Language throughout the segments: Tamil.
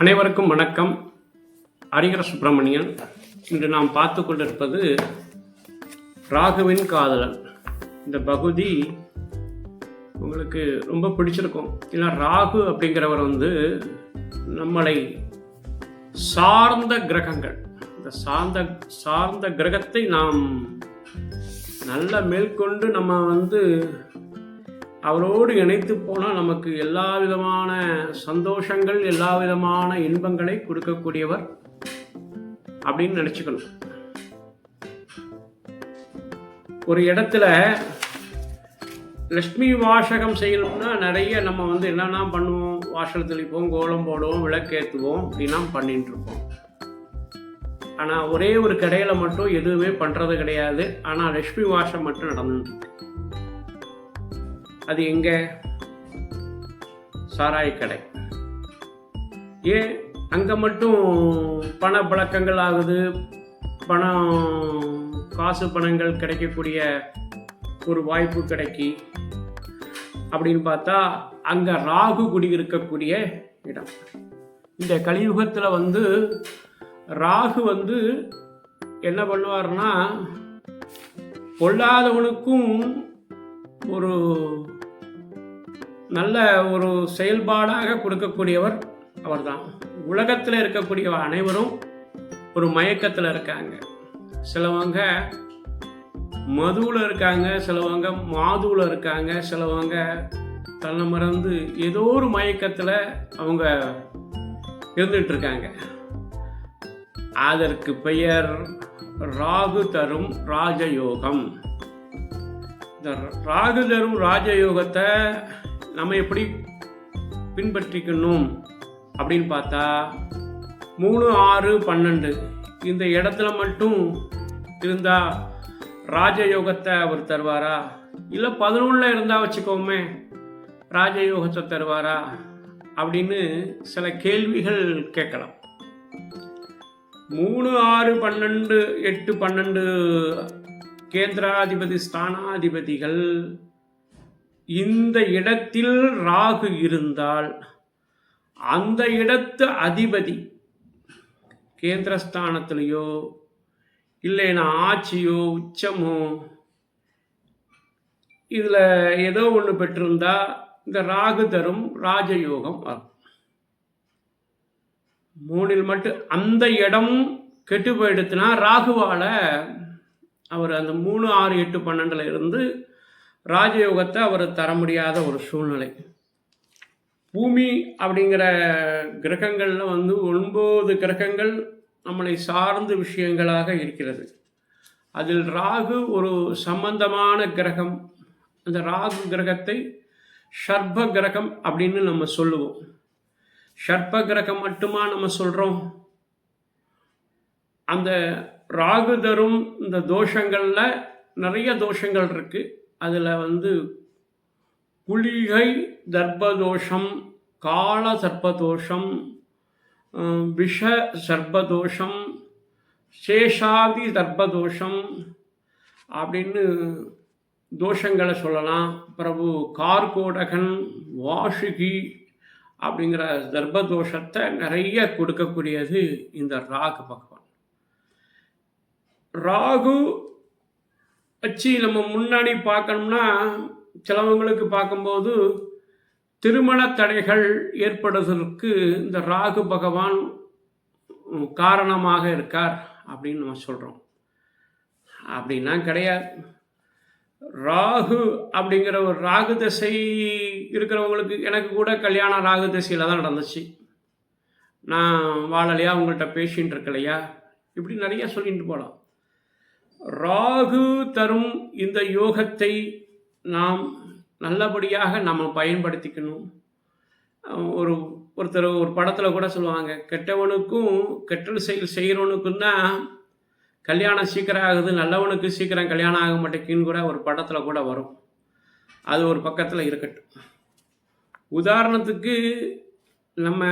அனைவருக்கும் வணக்கம். ஹரிகர சுப்பிரமணியன். இன்று நாம் பார்த்து கொண்டிருப்பது ராகுவின் காதலன். இந்த பகுதி உங்களுக்கு ரொம்ப பிடிச்சிருக்கும். ஏன்னா ராகு அப்படிங்கிறவர் வந்து நம்மளை சார்ந்த கிரகங்கள். இந்த சார்ந்த சார்ந்த கிரகத்தை நாம் நல்ல மேற்கொண்டு நம்ம வந்து அவரோடு இணைத்து போனால் நமக்கு எல்லா விதமான சந்தோஷங்கள் எல்லா விதமான இன்பங்களை கொடுக்கக்கூடியவர் அப்படின்னு நினச்சிக்கணும். ஒரு இடத்துல லக்ஷ்மி வாசகம் செய்யணும்னா நிறைய நம்ம வந்து என்னென்ன பண்ணுவோம்? வாசல் தெளிப்போம் கோலம் போடுவோம் விளக்கேற்றுவோம் அப்படின்னா பண்ணிட்டு இருப்போம். ஆனால் ஒரே ஒரு கடையில் மட்டும் எதுவுமே பண்ணுறது கிடையாது. ஆனால் லக்ஷ்மி வாசம் மட்டும் நடந்துட்டு இருக்கு. அது எங்க? சாராய கடை. ஏன் அங்கே மட்டும் பண பழக்கங்கள் ஆகுது. பணம் காசு பணங்கள் கிடைக்கக்கூடிய ஒரு வாய்ப்பு கிடைக்கி. அப்படின்னு பார்த்தா அங்கே ராகு குடியிருக்கக்கூடிய இடம். இந்த கலியுகத்தில் வந்து ராகு வந்து என்ன பண்ணுவார்னா பொல்லாதவனுக்கும் ஒரு நல்ல ஒரு செயல்பாடாக கொடுக்கக்கூடியவர் அவர் தான் உலகத்தில் இருக்கக்கூடிய அனைவரும் ஒரு மயக்கத்தில் இருக்காங்க. சிலவங்க மதுவில் இருக்காங்க சிலவங்க மாதுவில் இருக்காங்க சிலவங்க தன்னை மறந்து ஏதோ ஒரு மயக்கத்தில் அவங்க இருந்துட்டு இருக்காங்க அதற்கு பெயர் ராகு தரும் ராஜயோகம். இந்த ராகு தரும் ராஜயோகத்தை நம்ம எப்படி பின்பற்றிக்கணும் அப்படின்னு பார்த்தா மூணு ஆறு பன்னெண்டு இந்த இடத்துல மட்டும் இருந்தால் ராஜயோகத்தை அவர் தருவாரா? இல்லை பதினொன்றில் இருந்தால் வச்சுக்கோமே ராஜயோகத்தை தருவாரா? அப்படின்னு சில கேள்விகள் கேட்கலாம். மூணு ஆறு பன்னெண்டு எட்டு பன்னெண்டு கேந்திராதிபதி ஸ்தானாதிபதிகள் இந்த இடத்தில் ராகு இருந்தால் அந்த இடத்து அதிபதி கேந்திரஸ்தானத்திலேயோ இல்லைன்னா ஆட்சியோ உச்சமோ இதில் ஏதோ ஒன்று பெற்றிருந்தா இந்த ராகு தரும் ராஜயோகம் வரும். மூணில் மட்டும் அந்த இடம் கெட்டு போயிடுத்துனா ராகுவால் அவர் அந்த மூணு ஆறு எட்டு பன்னெண்டில் இருந்து ராஜயோகத்தை அவர் தர முடியாத ஒரு சூழ்நிலை. பூமி அப்படிங்கிற கிரகங்களில் வந்து ஒன்பது கிரகங்கள் நம்மளை சார்ந்த விஷயங்களாக இருக்கிறது. அதில் ராகு ஒரு சம்பந்தமான கிரகம். அந்த ராகு கிரகத்தை ஷர்ப கிரகம் அப்படின்னு நம்ம சொல்லுவோம். ஷர்ப கிரகம் மட்டுமா நம்ம சொல்கிறோம் அந்த ராகு தரும் இந்த தோஷங்களில் நிறைய தோஷங்கள் இருக்குது அதில் வந்து குளிகை தர்ப்பதோஷம் கால சர்ப்பதோஷம் விஷ சர்ப்பதோஷம் சேஷாதி தர்ப்பதோஷம் அப்படின்னு தோஷங்களை சொல்லலாம். பிரபு கார்கோடகன் வாஷுகி அப்படிங்கிற தர்ப்பதோஷத்தை நிறைய கொடுக்கக்கூடியது இந்த ராகு பகவான். ராகு வச்சு நம்ம முன்னாடி பார்க்கணும்னா சிலவங்களுக்கு பார்க்கும்போது திருமண தடைகள் ஏற்படுவதற்கு இந்த ராகு பகவான் காரணமாக இருக்கார் அப்படின்னு நம்ம சொல்கிறோம் அப்படின்னா கிடையாது. ராகு அப்படிங்கிற ஒரு ராகு தசை இருக்கிறவங்களுக்கு எனக்கு கூட கல்யாணம் ராகு திசையில் தான் நடந்துச்சு. நான் வாழலையா? உங்கள்கிட்ட பேசின்னு இருக்கலையா? இப்படி நிறைய சொல்லிட்டு போகலாம் ராகு தரும் இந்த யோகத்தை நாம் நல்லபடியாக நம்ம பயன்படுத்திக்கணும். ஒரு ஒருத்தர் ஒரு படத்தில் கூட சொல்லுவாங்க கெட்டவனுக்கும் கெட்டல் செயல் செய்கிறவனுக்கும் தான் கல்யாணம் சீக்கிரம் ஆகுது நல்லவனுக்கு சீக்கிரம் கல்யாணம் ஆக மாட்டேங்குன்னு கூட ஒரு படத்தில் கூட வரும். அது ஒரு பக்கத்தில் இருக்கட்டும். உதாரணத்துக்கு நம்ம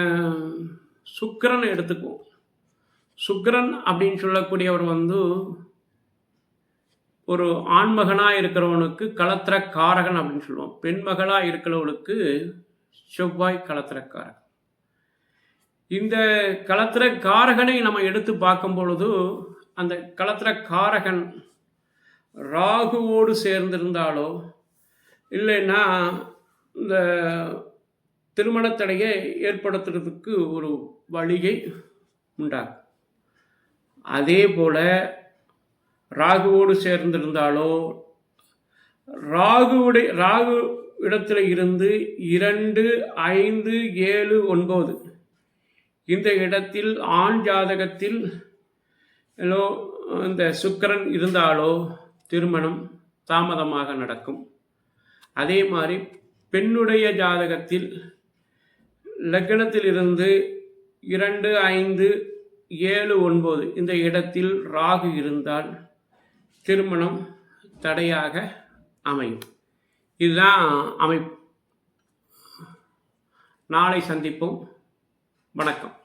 சுக்கரன் எடுத்துக்குவோம். சுக்கரன் அப்படின்னு சொல்லக்கூடியவர் வந்து ஒரு ஆண்மகனாக இருக்கிறவனுக்கு களத்திர காரகன் அப்படின்னு சொல்லுவோம். பெண்மகளாக இருக்கிறவளுக்கு செவ்வாய் களத்திரக்காரன் இந்த களத்திர காரகனை நம்ம எடுத்து பார்க்கும் பொழுது அந்த களத்திர காரகன் ராகுவோடு சேர்ந்திருந்தாலோ இல்லைன்னா இந்த திருமணத்தடையை ஏற்படுத்துறதுக்கு ஒரு வழியை உண்டாகும் அதே போல் ராகுவோடு சேர்ந்திருந்தாலோ ராகுவுடைய ராகு இடத்துல இருந்து இரண்டு ஐந்து ஏழு ஒன்பது. இந்த இடத்தில் ஆண் ஜாதகத்தில் இந்த சுக்கரன் இருந்தாலோ திருமணம் தாமதமாக நடக்கும். அதே மாதிரி பெண்ணுடைய ஜாதகத்தில் லக்னத்தில் இருந்து இரண்டு ஐந்து ஏழு ஒன்பது இந்த இடத்தில் ராகு இருந்தால் திருமணம் தடையாக அமையும். இதுதான் அமைப்பு நாளை சந்திப்போம். வணக்கம்.